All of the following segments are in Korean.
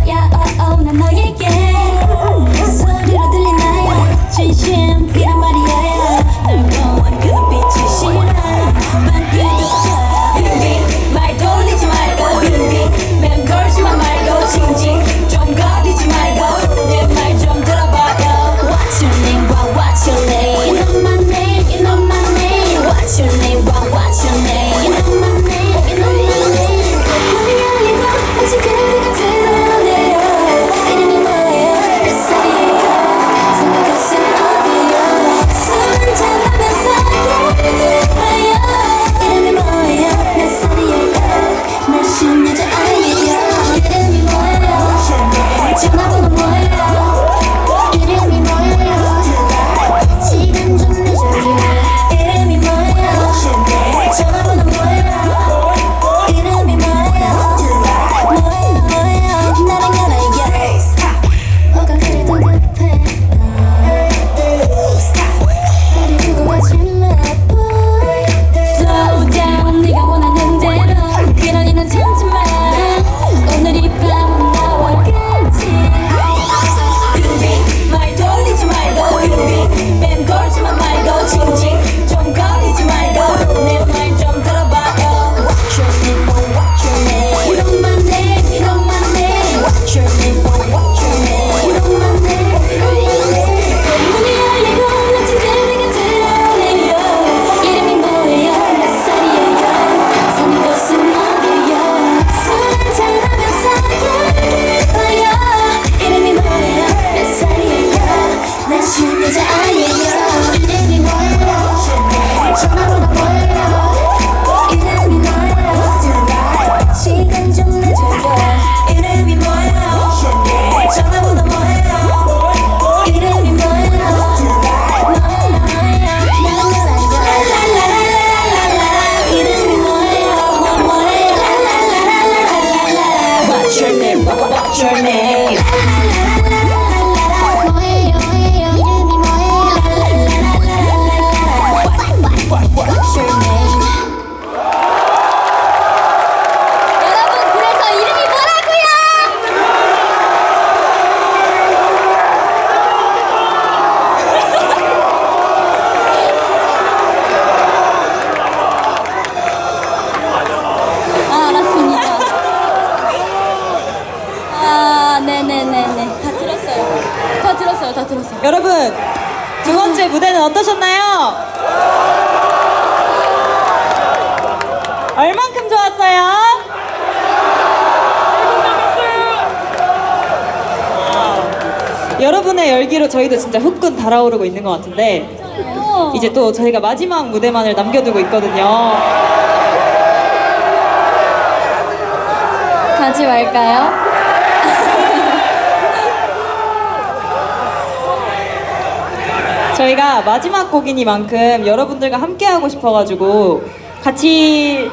꽂혀버리고만 거야 oh, oh, 난 너에게 소리로 들었어요. 들었어요. 여러분 두 번째 무대는 어떠셨나요? 얼만큼 좋았어요? 여러분의 열기로 저희도 진짜 후끈 달아오르고 있는 것 같은데 어. 이제 또 저희가 마지막 무대만을 남겨두고 있거든요. 가지 말까요? 저희가 마지막 곡이니만큼 여러분들과 함께 하고 싶어가지고 같이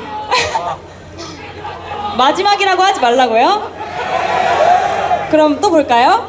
마지막이라고 하지 말라고요? 그럼 또 볼까요?